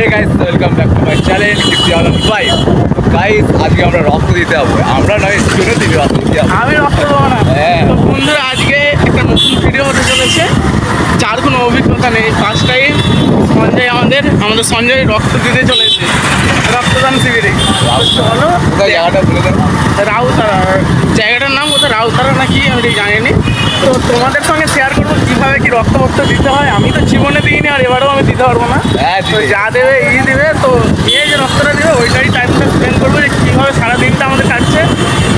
Hey guys welcome back to my channel fifty on five guys আজকে আমরা রক্ত দিতে হবে আমরা নয় শুনে দিবি রক্ত দিতে হবে আমি রক্ত দেবো না। হ্যাঁ। তো বন্ধুরা আজকে একটা নতুন ভিডিও হতে চলেছে। যার কোনো অভিজ্ঞতা নেই ফার্স্ট টাইম সঞ্জয় আমাদের আমাদের সঞ্জয় রক্ত দিতে চলেছে। রক্তদান শিবিরে। কোথায় জায়গাটা বলে দেন? রাউতারা। জায়গাটার নাম কোথায়? রাউতারা নাকি? আমি ঠিক জানিনি। তো তোমাদের সঙ্গে শেয়ার করব কীভাবে কি রক্ত ভক্ত দিতে হয়। আমি তো জীবনে দিইনি আর এবারেও আমি দিতে পারব না। হ্যাঁ, তো যা দেবে ই দেবে। তো নিয়ে যে রক্তটা দেবে ওইটাই টাইমটা স্পেন্ড করব যে কীভাবে সারা দিনটা আমাদের কাটছে।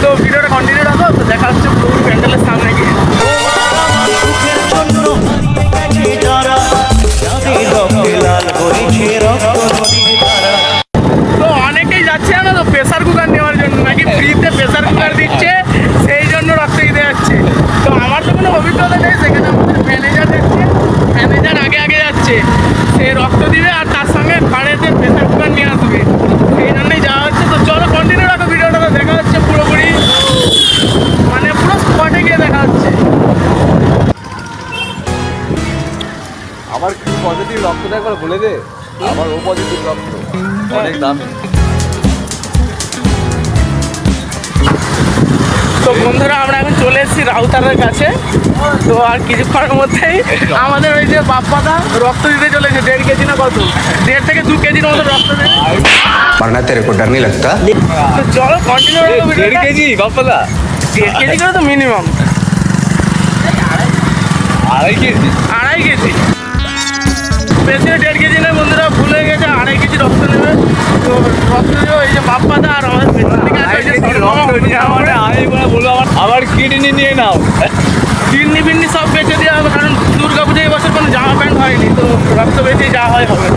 তো ভিডিওটা কন্টিনিউ রাখো। তো দেখা হচ্ছে পুরো প্যান্ডেলের সামনে রক্তটা একবার বলে দে আমার ও পজিটিভ রক্ত অনেক দামি তো বন্ধুরা আমরা এখন চলে এসেছি রাউতারের কাছে তো আর কিছুক্ষণের মধ্যেই আমাদের ওই যে বাপ্পাদা রক্ত দিতে চলেছে দেড় কেজি না কত দেড় থেকে দু কেজির মতো রক্ত দেবে मरना तेरे को डर नहीं लगता তো চলো কন্টিনিউ এ, দেড় কেজি বাপ্পাদা দেড় কেজি করে তো মিনিমাম আড়াই কেজি আড়াই কেজি বেশি না দেড় কেজি নয় বন্ধুরা ভুল গেছে আড়াই কেজি রক্ত নেবে। তো রক্ত দেবে ওই যে বাপ্পাদা আর আমাদের পেছন আমার আমি বলে বলব আবার কিডনি নিয়ে নাও। ফিরনি ফিরনি সব বেঁচে দেওয়া হবে কারণ দুর্গা পুজো এবছর কোনো জামা প্যান্ট হয়নি তো রক্ত বেঁচে যা হয় হবে।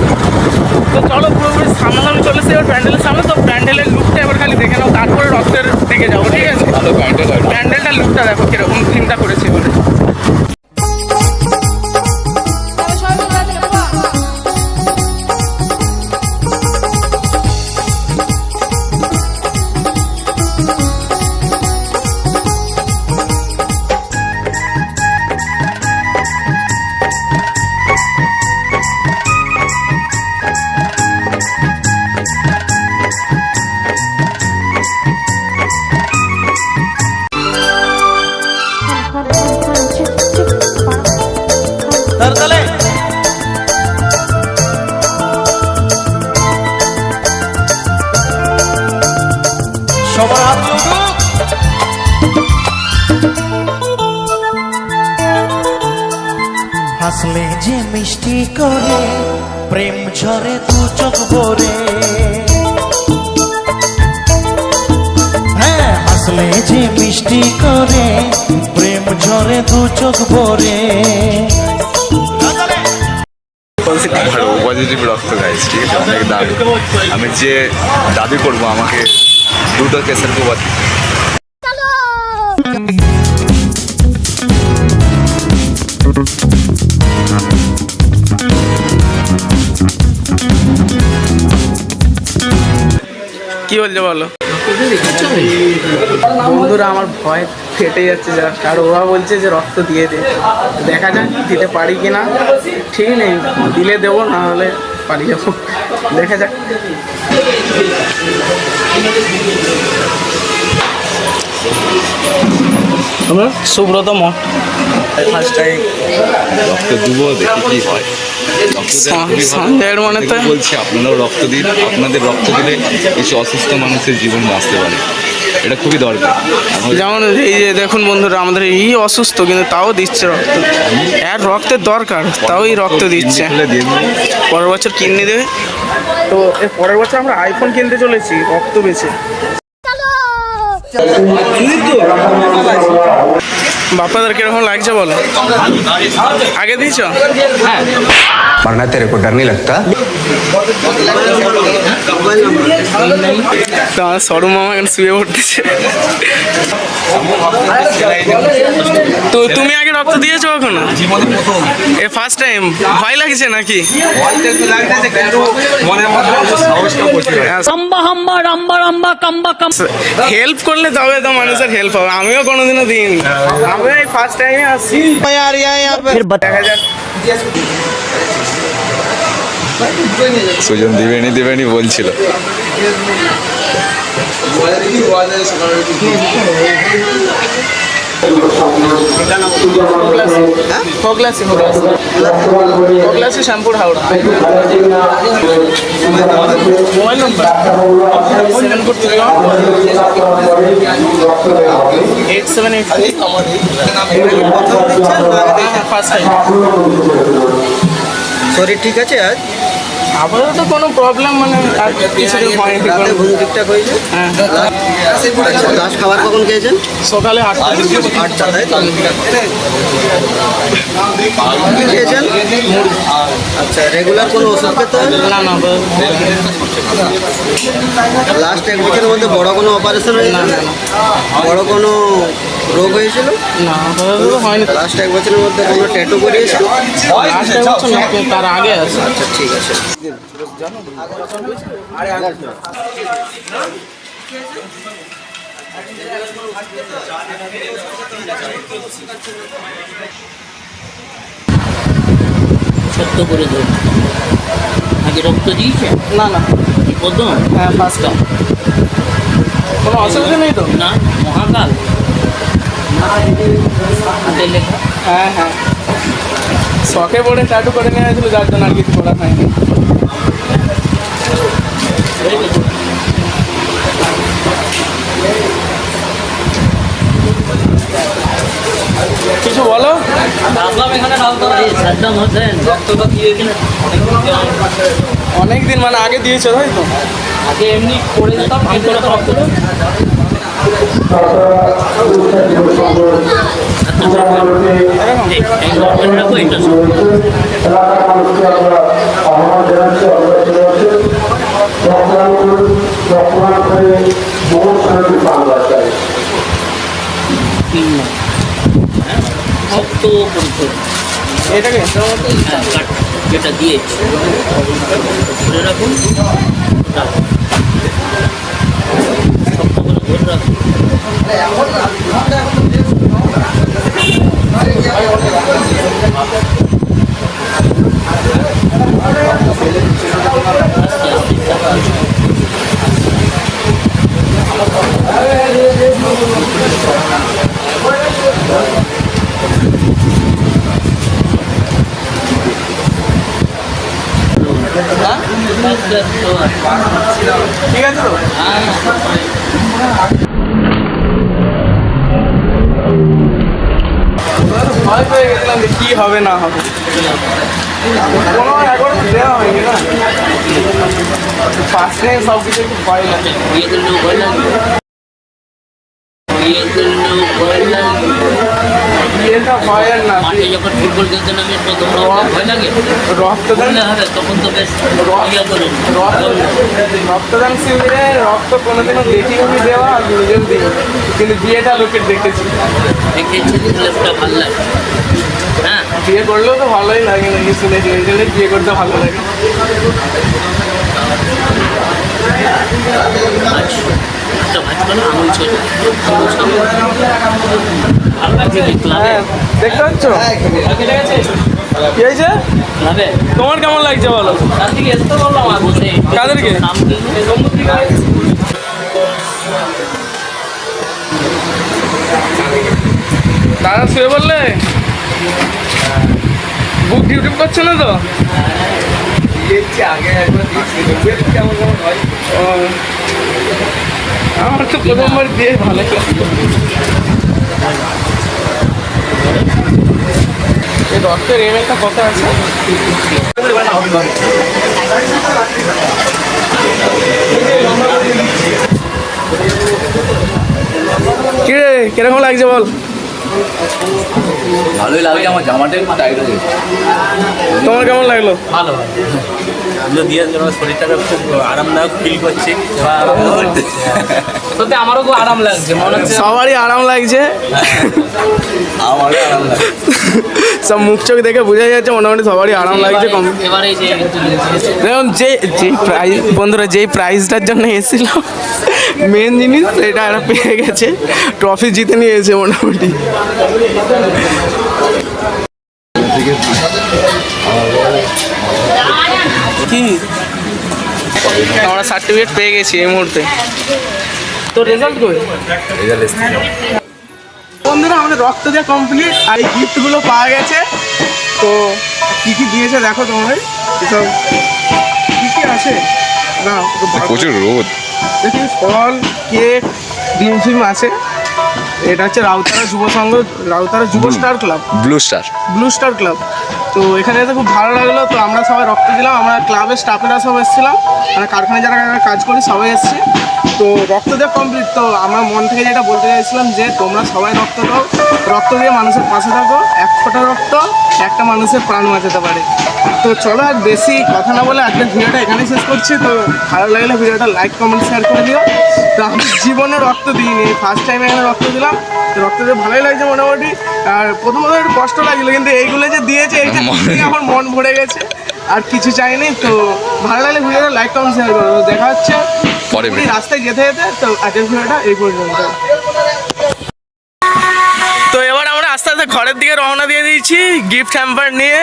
তো চলো পুরোপুরি সামনাসামনি চলে এসে এবার প্যান্ডেলের সামনে তো প্যান্ডেলের লুকটা এবার খালি দেখে নাও তারপরে রক্তের দিকে যাব ঠিক আছে? প্যান্টেল লুকটা দেখো কীরকম চিন্তা করেছে বলে করে প্রেম ঝরে দু চোখ ভরে। হ্যাঁ হাসলে যে মিষ্টি করে, প্রেম ঝরে দু চোক ভরে। পজিটিভ রক্ত গাইস ঠিক আছে? অনেক দামি। আমি যে দাবি করব আমাকে, দুটো কেসের কুবার কি বলছে বলো? বন্ধুরা আমার ভয় ফেটে যাচ্ছে যা আর ওরা বলছে যে রক্ত দিয়ে দে। দেখা যাক দিতে পারি কি না ঠিক নেই দিলে দেবো না হলে পারি যাব দেখা যাক। সুব্রত মঠ। ফার্স্ট টাইম রক্ত দেবো দেখি কি হয়। সন্দেহের মনে তো বলছি আপনারাও রক্ত দিন। আপনাদের রক্ত দিলে কিছু অসুস্থ মানুষের জীবন বাঁচতে পারে। এটা খুবই দরকার। যেমন এই যে দেখুন বন্ধুরা আমাদের এই অসুস্থ কিন্তু তাও দিচ্ছে রক্ত। এর রক্তের দরকার তাও এই রক্ত দিচ্ছে। পরের বছর কিনে দেবে। তো এর পরের বছর আমরা আইফোন কিনতে চলেছি রক্ত বেছে বাপ্পাদার কিরকম লাগছে বলো আগে দিয়েছ मरना तेरे को डर नहीं लगता তো আমার সরু মামা এখন শুয়ে পড়তেছে তো তুমি আগে রক্ত দিয়েছ কখনো? এ ফার্স্ট টাইম ভয় লাগছে নাকি? হেল্প করলে তবে তো মানুষের হেল্প হবে। আমিও কোনোদিনও দিন আমি এই ফার্স্ট টাইমে আসছি দেখা যাক। সুজন দিবেনি দিবেনি বলছিল। শ্যাম্পুর Howrah mobile number seven four three eight seven eight three first time শরীর ঠিক আছে আজ আপাতত কোনো প্রবলেম মানে আর হয়নি ঘুম ঠিকঠাক হয়েছে? হ্যাঁ। লাস্ট খাবার কখন খেয়েছেন? সকালে আটটা আটটা তাই তো? খেয়েছেন? আচ্ছা রেগুলার কোনো ওষুধ খেতে হয়? না না লাস্ট এক বছরের মধ্যে বড় কোনো অপারেশন হয়েছিল বড় কোনো রোগ হয়েছিল? না হয়নি। লাস্ট এক বছরের মধ্যে কোনো ট্যাটু করিয়েছে লাস্ট বছর না তার আগে আছে। আচ্ছা ঠিক আছে। সত্য করে ধরুন আগে রক্ত দিয়েছে? না না। প্রথম হ্যাঁ ফার্স্ট কোনো অসুবিধা নেই তো? না মহাকাল। হাতের লেখা। হ্যাঁ হ্যাঁ। শখে পড়ে টাটু করে নিয়ে আসছিল যার জন্য আর কিছু করা হয়নি কিছু বলো অনেক দিন মানে আগে দিয়েছ তাই তো আগে এমনি করে রাখো এটা তিন মাস হ্যাঁ শক্ত করে এটাকে? হ্যাঁ যেটা দিয়েছি ধরে রাখুন। শক্ত করে ধরে রাখুন। ঠিক আছে তো? ভয় পেয়ে গেছিলাম যে কী হবে না হবে কোনো এখনও দেওয়া হয়নি না ফার্স্ট সব কিছু একটু ভয় লাগে মাঠে যখন ফুটবল খেলতে নামে প্রথম রকম ভয় লাগে? রক্তদান হবে তখন তো বেশ রক্তদান শিবিরে রক্ত কোনোদিনও দেখিনি দেওয়া আর নিজেও দিই কিন্তু বিয়েটা লোকের দেখেছি। দেখেছি লেপটা ভালো লাগে। হ্যাঁ? বিয়ে করলেও তো ভালোই লাগে নাকি? শুনেছি ওই জন্যই বিয়ে করতে ভালো লাগে। আঙুল ছোট আঙুল ভালো লাগছে ক্লাবে হ্যাঁ দেখতে পাচ্ছ? তোমার কেমন লাগছে বলো? কাদেরকে? দাদা শুয়ে বললে বুক ডিউটি করছে না তো? আগে একবার কেমন কেমন ও। আমার তো প্রথমবার দিয়ে ভালো লাগল। এই একটা কথা আছে কিরে কীরকম লাগছে বল ভালোই লাগছে আমার জামাটা একটু টাইট হয়ে গেছে। তোমার কেমন লাগল? ভালো এগুলো দিয়ে যেন শরীরটাকে খুব আরামদায়ক ফিল করছি। সত্যি আমারও খুব আরাম লাগছে মনে হচ্ছে সবারই আরাম লাগছে। আমারও আরাম লাগে সব মুখ চোখ দেখে বোঝা যাচ্ছে, মোটামুটি সবারই আরাম লাগছে কম। এবারে যে যে প্রাইজ বন্ধুরা, যেই প্রাইজটার জন্য এসেছিল মেন জিনিস সেটা এরা পেয়ে গেছে। ট্রফি জিতে নিয়েছে মোটামুটি। কি? আমরা সার্টিফিকেট পেয়ে গেছি এই মুহূর্তে। তো রেজাল্ট কই? রেজাল্ট বন্ধুরা আমাদের রক্ত দেওয়া কমপ্লিট আর এই গিফটগুলো পাওয়া গেছে। তো কি কি দিয়েছে দেখো তোমাদের? এসব কি কি আছে? না। প্রচুর রোদ। দেখি ফল কেক ডিম ফিম আছে। এটা হচ্ছে রাউতারা যুব সংঘ রাউতারা যুব star club blue star blue star club তো এখানে এসে খুব ভালো লাগল। তো আমরা সবাই রক্ত দিলাম, আমরা ক্লাবের স্টাফেরা সব এসেছিলাম। মানে কারখানায় যারা কাজ করি সবাই এসছে। তো রক্ত দেওয়া কমপ্লিট তো আমার মন থেকে যেটা বলতে চাইছিলাম যে, তোমরা সবাই রক্ত দাও। রক্ত দিয়ে মানুষের পাশে থাকো। এক ফোঁটা রক্ত, একটা মানুষের প্রাণ বাঁচাতে পারে। তো চলো আর বেশি কথা না বলে আজকের ভিডিওটা এখানেই শেষ করছি। তো ভালো লাগলে ভিডিওটা লাইক কমেন্ট শেয়ার করে দিও। তো আমি জীবনে রক্ত দিইনি। ফার্স্ট টাইম এখানে রক্ত দিলাম। রক্ত দিয়ে ভালোই লাগছে মোটামুটি। আর প্রথমত একটু কষ্ট লাগছিল কিন্তু এইগুলো যে দিয়েছে দেখে আমার মন ভরে গেছে। আর কিছু চাইনি তো ভালো লাগলে ভিডিওটা লাইক কমেন্ট শেয়ার করো দেখা হচ্ছে। পরে রাস্তায় যেতে যেতে তো আজকের ভিডিওটা এই পর্যন্ত তো এবার আমরা আস্তে আস্তে ঘরের দিকে রওনা দিয়ে দিয়েছি গিফট হ্যাম্পার নিয়ে।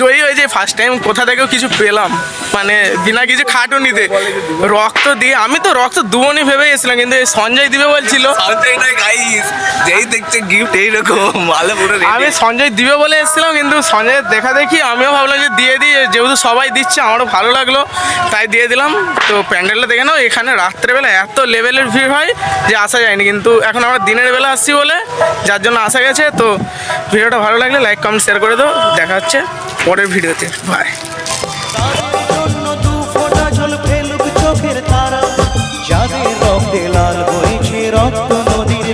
জয়ী হয়েছে ফার্স্ট টাইম কোথা থেকেও কিছু পেলাম। মানে বিনা কিছু খাটুনিতে রক্ত দিয়ে আমি তো রক্ত দুবনি ভেবে গেছিলাম কিন্তু সঞ্জয় দিবে বলছিল। যেই দেখছে গিফট এইরকম ভালো পুরো আমি সঞ্জয় দিবে বলে এসেছিলাম কিন্তু সঞ্জয় দেখা দেখি আমিও ভাবলাম যে দিয়ে দিই যেহেতু সবাই দিচ্ছে আমারও ভালো লাগল তাই দিয়ে দিলাম। তো প্যান্ডেলটা দেখে নাও এখানে রাত্রেবেলা এত লেভেলের ভিড় হয় যে আসা যায়নি কিন্তু এখন আমরা দিনের বেলা আসছি বলে যার জন্য আসা গেছে তো ভিডিওটা ভালো লাগলে লাইক কমেন্ট শেয়ার করে দাও। দেখা হচ্ছে পরের ভিডিওতে। বাই যাদের রক্তে লাল হয়েছে রক্ত নদীর